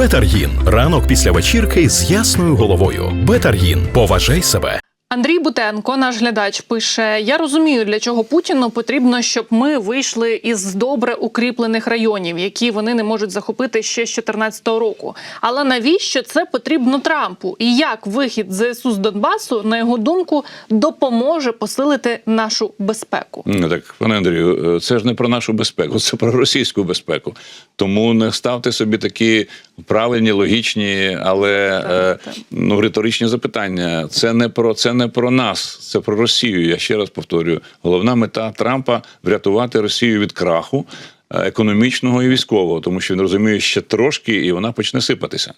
Бетаргін. Ранок після вечірки з ясною головою. Бетаргін. Поважай себе. Андрій Бутенко, наш глядач, пише: Я розумію, для чого Путіну потрібно, щоб ми вийшли із добре укріплених районів, які вони не можуть захопити ще з 2014 року. Але навіщо це потрібно Трампу? І як вихід ЗСУ з Донбасу, на його думку, допоможе посилити нашу безпеку? Ну так, пане Андрію, е, це ж не про нашу безпеку, це про російську безпеку. Тому не ставте собі такі правильні, логічні, але Так, е, так. ну риторичні запитання. Це не про це не про нас, це про Росію. Я ще раз повторюю: головна мета Трампа врятувати Росію від краху. е, Економічного і військового, тому що він розуміє ще трошки, і вона почне сипатися.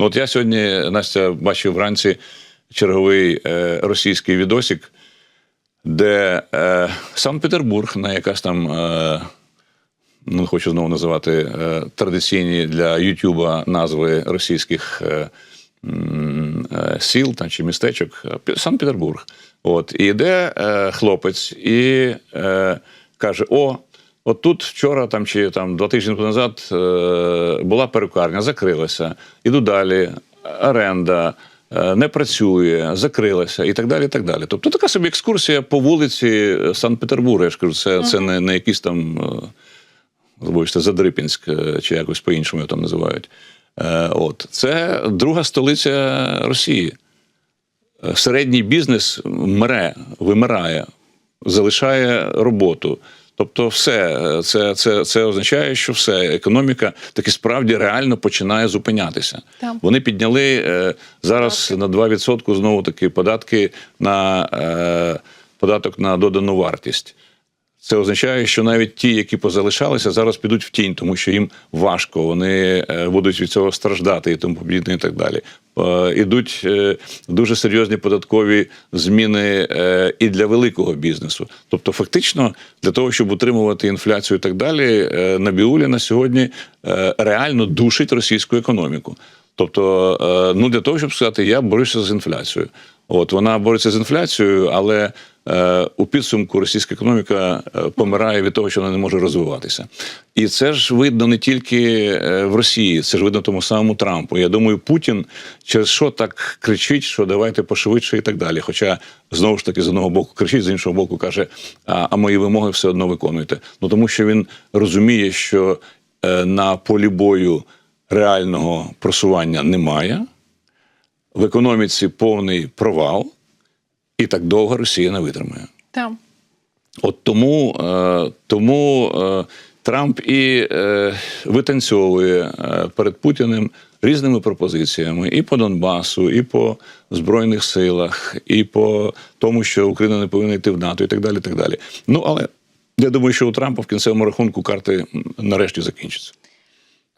Ну от я сьогодні, Настя, бачив вранці черговий е, російський відосик, де е, Санкт-Петербург на якась там. Е, не хочу знову називати е, традиційні для Ютуба назви російських е, сіл там, чи містечок е, Санкт-Петербург. От, і йде е, хлопець і е, каже: О, от тут вчора там, чи там, два тижні назад е, була перукарня, закрилася. Іду далі, оренда. е, Не працює, закрилася і так далі. і так далі. Тобто така собі екскурсія по вулиці Санкт-Петербурга. Я ж кажу, це, це не, не якісь там е, Задрипінськ, е, чи якось по-іншому його там називають. Е, От. Це друга столиця Росії. Е, Середній бізнес мре, вимирає, залишає роботу. Тобто, все це, це, це означає, що все, економіка таки справді реально починає зупинятися. Так. Вони підняли е, зараз на 2% знову таки податки на е, податок на додану вартість. Це означає, що навіть ті, які позалишалися, зараз підуть в тінь, тому що їм важко, вони е, будуть від цього страждати і тому подібне, і так далі. Е, Ідуть е, дуже серйозні податкові зміни і для великого бізнесу. Тобто, фактично, для того, щоб утримувати інфляцію і так далі, Набіулі на сьогодні реально душить російську економіку. Тобто, ну для того, щоб сказати, я борюся з інфляцією. От вона бореться з інфляцією, але е, у підсумку російська економіка е, помирає від того, що вона не може розвиватися. І це ж видно не тільки е, в Росії, це ж видно тому самому Трампу. Я думаю, Путін через що так кричить, що давайте пошвидше і так далі. Хоча знову ж таки з одного боку кричить, з іншого боку каже: а, а мої вимоги все одно виконуйте. Ну тому що він розуміє, що е, на полі бою реального просування немає в економіці повний провал, і так довго Росія не витримає. Там. От тому, е, тому е, Трамп і е, витанцьовує перед Путіним різними пропозиціями і по Донбасу, і по Збройних силах, і по тому, що Україна не повинна йти в НАТО, і так далі. І так далі. Ну але я думаю, що у Трампа в кінцевому рахунку карти нарешті закінчаться.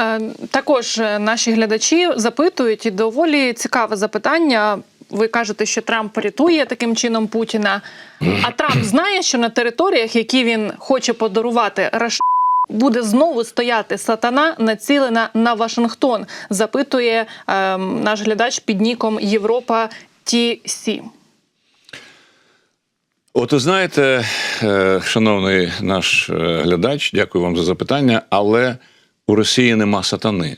Е, Також е, наші глядачі запитують і доволі цікаве запитання. Ви кажете, що Трамп порятує таким чином Путіна. А Трамп знає, що на територіях, які він хоче подарувати Раш... буде знову стояти сатана, націлена на Вашингтон. Запитує е, наш глядач під ніком Європа ТС. От ви знаєте, е, шановний наш глядач, дякую вам за запитання, але у Росії нема сатани.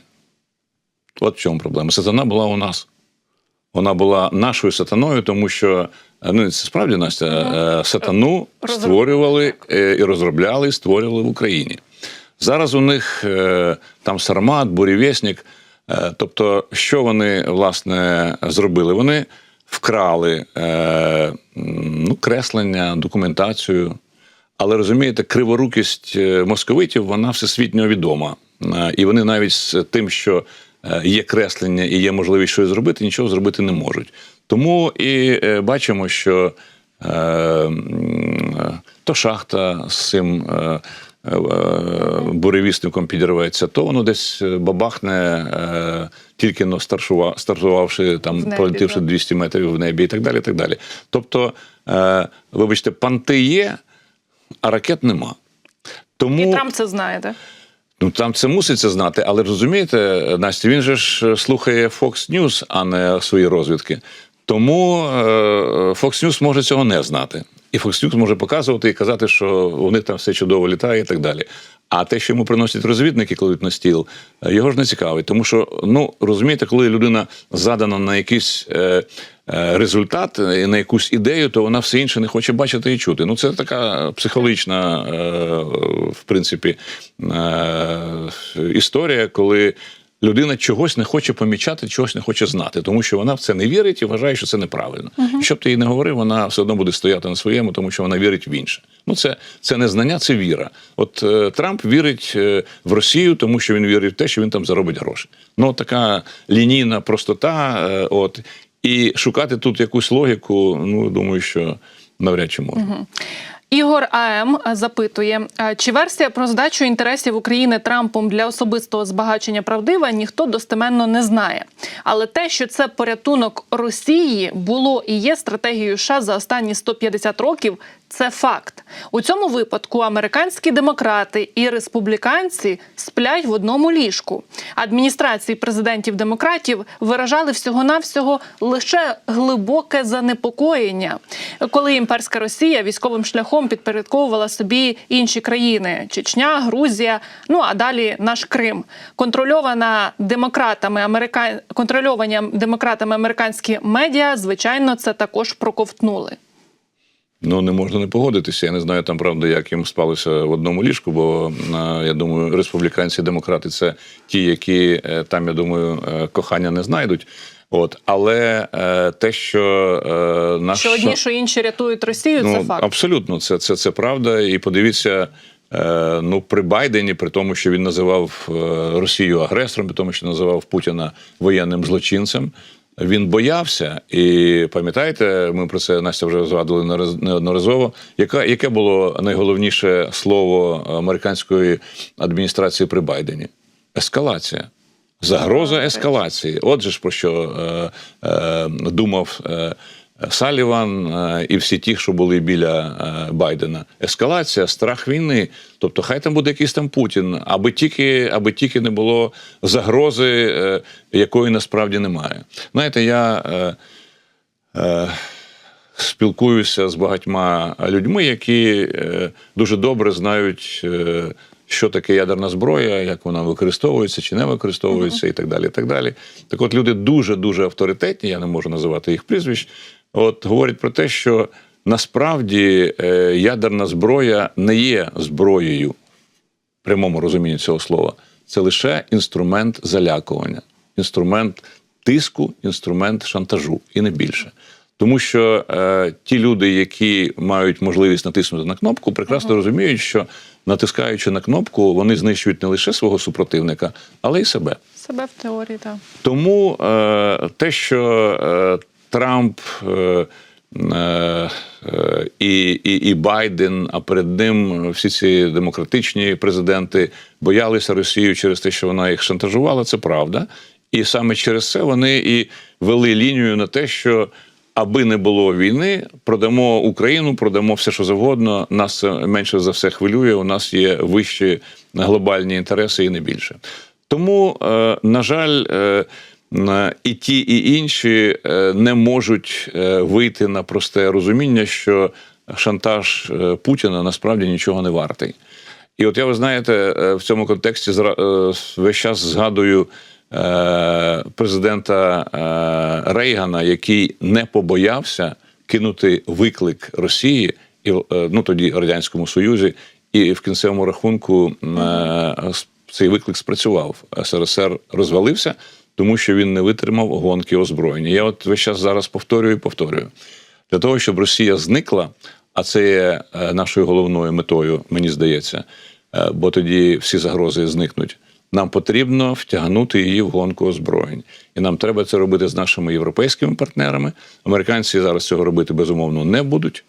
От в чому проблема. Сатана була у нас. Вона була нашою сатаною, тому що е, ну, це справді Настя, е, сатану створювали е, і розробляли, і створювали в Україні. Зараз у них там Сармат, Бурєвєснік. Тобто, що вони власне зробили? Вони вкрали ну, креслення, документацію. Але розумієте, криворукість московитів вона всесвітньо відома. Е, І вони навіть з тим, що е, є креслення і є можливість щось зробити, нічого зробити не можуть. Тому і е, бачимо, що то шахта з цим. Буревісником підірветься, то воно десь бабахне, тільки но стартувавши там, пролетівши 200 метрів в небі, і так далі. І так далі. Тобто, вибачте, панти є, а ракет нема. Тому І Трамп це знає, так? Ну там це муситься знати, але розумієте, Настя, він же ж слухає Fox News, а не свої розвідки. Тому е, Fox News може цього не знати. І Fox News може показувати і казати, що у них там все чудово літає і так далі. А те, що йому приносять розвідники, кладуть на стіл, е, його ж не цікавить. Тому що, ну розумієте, коли людина задана на якийсь е, е, результат і на якусь ідею, то вона все інше не хоче бачити і чути. Ну, це така психологічна, е, в принципі, е, історія, коли. Людина чогось не хоче помічати, чогось не хоче знати, тому що вона в це не вірить і вважає, що це неправильно. І щоб ти їй не говорив, вона все одно буде стояти на своєму, тому що вона вірить в інше. Ну це, це не знання, це віра. От е, Трамп вірить е, в Росію, тому що він вірить в те, що він там заробить гроші. Ну така лінійна простота. Е, от і шукати тут якусь логіку. Ну думаю, що навряд чи можна. Ігор АМ запитує, чи версія про здачу інтересів України Трампом для особистого збагачення правдива, ніхто достеменно не знає. Але те, що це порятунок Росії, було і є стратегією США за останні 150 років. Це факт у цьому випадку. Американські демократи і республіканці сплять в одному ліжку. Адміністрації президентів демократів виражали всього навсього лише глибоке занепокоєння, коли імперська Росія військовим шляхом підпорядковувала собі інші країни: Чечня, Грузія, ну а далі наш Крим, контрольована демократами Америка... контрольовані демократами американські медіа, звичайно, це також проковтнули. Ну не можна не погодитися. Я не знаю там правда, як їм спалося в одному ліжку, бо е, я думаю, республіканці, демократи це ті, які е, там, я думаю, е, кохання не знайдуть. От, але е, те, що е, наш Що одні, що інші рятують Росію, ну, це факт. абсолютно, це, це, це правда. І подивіться, е, ну при Байдені, при тому, що він називав е, Росію агресором, при тому, що називав Путіна воєнним злочинцем. Він боявся, і пам'ятаєте, ми про це Настя вже згадували неодноразово. Яка яке було найголовніше слово американської адміністрації при Байдені? Ескалація. Загроза ескалації. Отже ж про що е, е, думав е, Саліван е, і всі ті, що були біля е, Байдена. Ескалація, страх війни. Тобто, хай там буде якийсь там Путін, аби тільки, аби тільки не було загрози, е, якої насправді немає. Знаєте, я. Е, е, спілкуюся з багатьма людьми, які е, дуже добре знають, е, що таке ядерна зброя, як вона використовується чи не використовується, і так далі. і Так далі. Так от люди дуже дуже авторитетні, я не можу називати їх прізвищ. От говорять про те, що насправді е, ядерна зброя не є зброєю в прямому розумінні цього слова. Це лише інструмент залякування, інструмент тиску, інструмент шантажу і не більше. Тому що е, ті люди, які мають можливість натиснути на кнопку, прекрасно розуміють, що натискаючи на кнопку, вони знищують не лише свого супротивника, але й себе. Себе в теорії, так. Тому е, те, що е, Трамп е, е, е, і, і, і Байден, а перед ним всі ці демократичні президенти боялися Росію через те, що вона їх шантажувала, це правда. І саме через це вони і вели лінію на те, що аби не було війни, продамо Україну, продамо все, що завгодно. Нас менше за все хвилює. У нас є вищі глобальні інтереси і не більше. Тому, е, на жаль, е, і ті, і інші е, не можуть вийти на просте розуміння, що шантаж Путіна насправді нічого не вартий. І от я, ви знаєте, в цьому контексті весь час згадую президента е, Рейгана, який не побоявся кинути виклик Росії і е, ну тоді радянському Союзі, і в кінцевому рахунку е, цей виклик спрацював. СРСР розвалився, тому що він не витримав гонки озброєння. Я от весь час зараз повторюю і повторюю. Для того, щоб Росія зникла, а це є е, нашою головною метою, мені здається, е, бо тоді всі загрози зникнуть. Нам потрібно втягнути її в гонку озброєнь, і нам треба це робити з нашими європейськими партнерами. Американці зараз цього робити безумовно не будуть.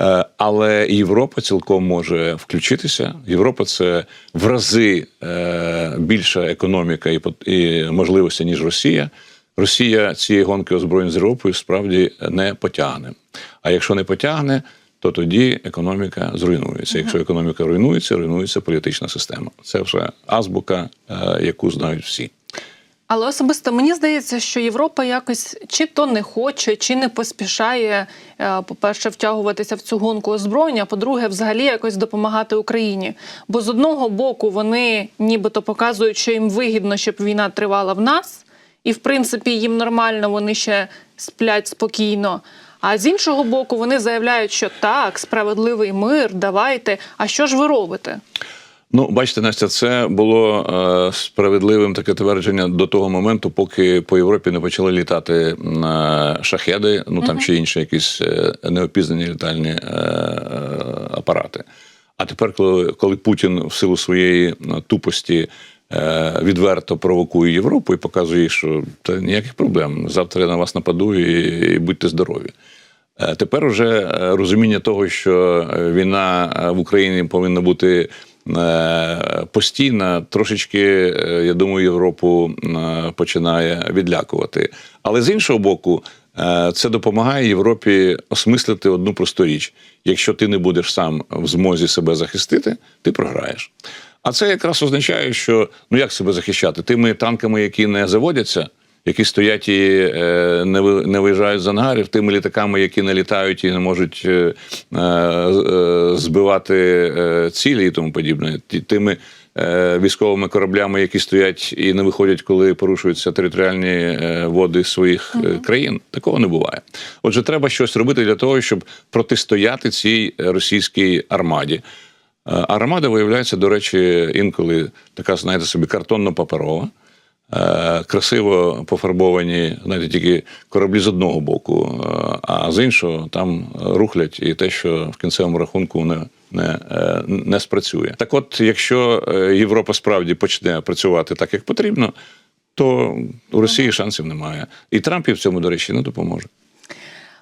Е, Але Європа цілком може включитися. Європа це в рази е, більша економіка і можливості, ніж Росія. Росія цієї гонки озброєнь з Європою справді не потягне. А якщо не потягне, то тоді економіка зруйнується. Якщо економіка руйнується, руйнується політична система. Це вже азбука, е, яку знають всі. Але особисто мені здається, що Європа якось чи то не хоче, чи не поспішає, е, по-перше, втягуватися в цю гонку озброєння, а по-друге, взагалі якось допомагати Україні. Бо з одного боку вони нібито показують, що їм вигідно, щоб війна тривала в нас, і в принципі їм нормально, вони ще сплять спокійно. А з іншого боку, вони заявляють, що так, справедливий мир, давайте. А що ж ви робите? Ну, бачите, Настя, це було е, справедливим таке твердження до того моменту, поки по Європі не почали літати е, шахеди, ну там ще інші якісь е, неопізнані літальні е, е, апарати. А тепер, коли, коли Путін в силу своєї тупості е, відверто провокує Європу і показує, що та ніяких проблем. Завтра я на вас нападу і, і будьте здорові. Е, Тепер уже е, розуміння того, що е, війна в Україні повинна бути постійна, трошечки, я думаю, Європу починає відлякувати. Але з іншого боку, це допомагає Європі осмислити одну просту річ: якщо ти не будеш сам в змозі себе захистити, ти програєш. А це якраз означає, що ну як себе захищати? Тими танками, які не заводяться, які стоять і е, не, ви- не виїжджають з ангарів, тими літаками, які не літають і не можуть е, е, збивати цілі і тому подібне, тими військовими кораблями, які стоять і не виходять, коли порушуються територіальні води своїх е, країн. Такого не буває. Отже, треба щось робити для того, щоб протистояти цій російській армаді. Армада виявляється, до речі, інколи така, знаєте собі, картонно-паперова. Е, Красиво пофарбовані, знаєте, тільки кораблі з одного боку, е, а з іншого там рухлять і те, що в кінцевому рахунку не, не, е, не спрацює. Так от, якщо Європа справді почне працювати так, як потрібно, то у Росії шансів немає. І Трамп і в цьому, до речі, не допоможе.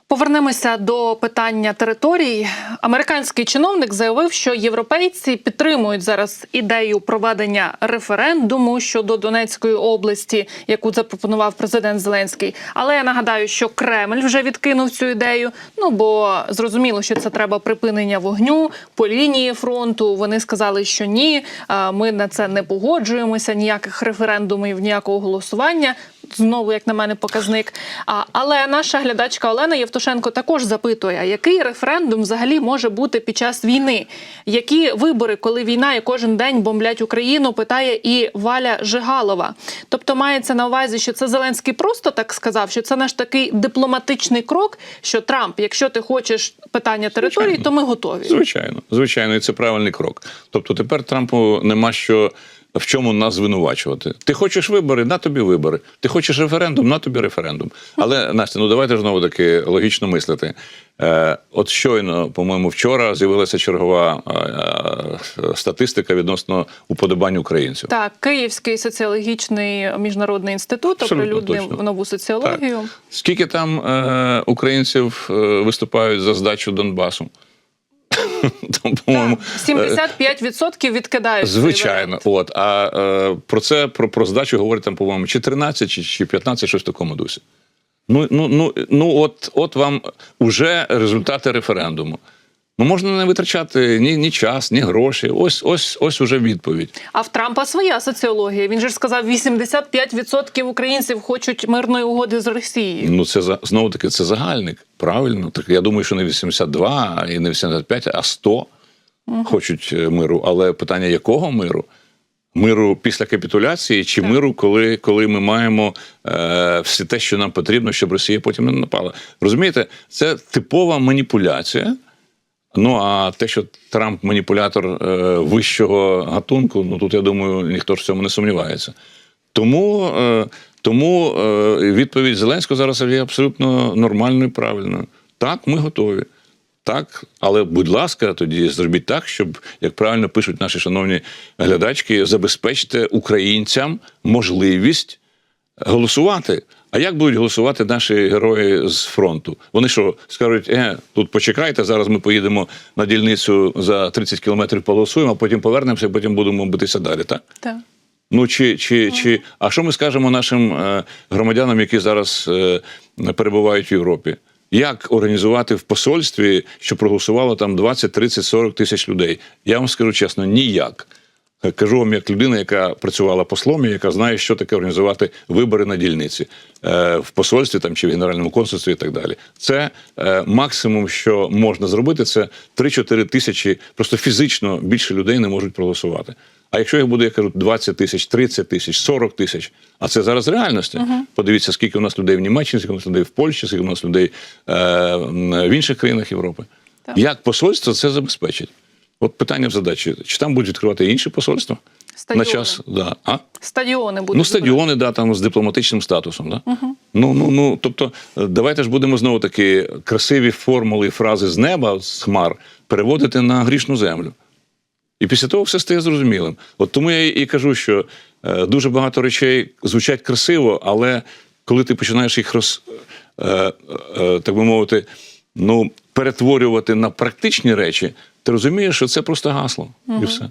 Повернемося до питання територій. Американський чиновник заявив, що європейці підтримують зараз ідею проведення референдуму щодо Донецької області, яку запропонував президент Зеленський. Але я нагадаю, що Кремль вже відкинув цю ідею. Ну бо зрозуміло, що це треба припинення вогню по лінії фронту. Вони сказали, що ні, ми на це не погоджуємося. Ніяких референдумів, ніякого голосування. Знову, як на мене, показник. Але наша глядачка Олена Євтушенко також запитує, а який референдум взагалі може бути під час війни? Які вибори, коли війна і кожен день бомблять Україну, питає і Валя Жигалова. Тобто мається на увазі, що це Зеленський просто так сказав, що це наш такий дипломатичний крок, що Трамп, якщо ти хочеш питання території, Звичайно. то ми готові. Звичайно, звичайно, і це правильний крок. Тобто тепер Трампу нема що в чому нас звинувачувати. Ти хочеш вибори, на тобі вибори. Ти хочеш референдум, на тобі референдум. Але Настя, ну давайте знову таки логічно мислити. Е, от щойно, по-моєму, вчора з'явилася чергова е, е, статистика відносно уподобань українців. Так, Київський соціологічний міжнародний інститут оприлюднив нову соціологію. Так. Скільки там е, українців е, виступають за здачу Донбасу? Там, по-моєму, е, 75% відкидають. Звичайно, от а е, про це про, про здачу говорить там, по-моєму, чи 13, чи, чи 15, щось в такому дусі. Ну, ну, ну, ну от, от вам уже результати референдуму. Ну можна не витрачати ні, ні час, ні гроші. Ось, ось, ось уже відповідь. А в Трампа своя соціологія. Він же ж сказав, 85% українців хочуть мирної угоди з Росією. Ну це знову таки це загальник. Правильно, так я думаю, що не 82 і не 85, а 100 хочуть е, миру. Але питання якого миру? Миру після капітуляції чи Так. миру, коли, коли ми маємо е, все те, що нам потрібно, щоб Росія потім не напала. Розумієте, це типова маніпуляція. Ну а те, що Трамп маніпулятор е, вищого гатунку, ну тут я думаю, ніхто ж в цьому не сумнівається. Тому, е, тому е, відповідь Зеленського зараз є абсолютно нормальною і правильною. Так, ми готові. Так, але будь ласка, тоді зробіть так, щоб, як правильно пишуть наші шановні глядачки, забезпечте українцям можливість голосувати. А як будуть голосувати наші герої з фронту? Вони що скажуть, е, тут почекайте, зараз ми поїдемо на дільницю за 30 кілометрів, поголосуємо, а потім повернемося, потім будемо битися далі. Так? Так. Ну чи, чи, чи а що ми скажемо нашим е, громадянам, які зараз е, перебувають в Європі? Як організувати в посольстві, що проголосувало там 20, 30, 40 тисяч людей? Я вам скажу чесно, ніяк. Кажу вам як людина, яка працювала послом, і яка знає, що таке організувати вибори на дільниці е, в посольстві там чи в генеральному консульстві і так далі. Це е, максимум, що можна зробити, це 3-4 тисячі. Просто фізично більше людей не можуть проголосувати. А якщо їх буде, я кажу, 20 тисяч, 30 тисяч, 40 тисяч, а це зараз реальності. Подивіться, скільки у нас людей в Німеччині, скільки у нас людей в Польщі, скільки у нас людей е, в інших країнах Європи. Так. Як посольство це забезпечить? От питання в задачі: чи там будуть відкривати інші посольства Стадіони. на час? Да. А? Стадіони будуть. Ну, стадіони, да, там з дипломатичним статусом. Да? Ну, ну, ну, тобто, е, давайте ж будемо знову таки красиві формули фрази з неба, з хмар, переводити на грішну землю. І після того все стає зрозумілим. От тому я і кажу, що е, дуже багато речей звучать красиво, але коли ти починаєш їх роз, е, так би мовити, ну, перетворювати на практичні речі, ти розумієш, що це просто гасло. І все.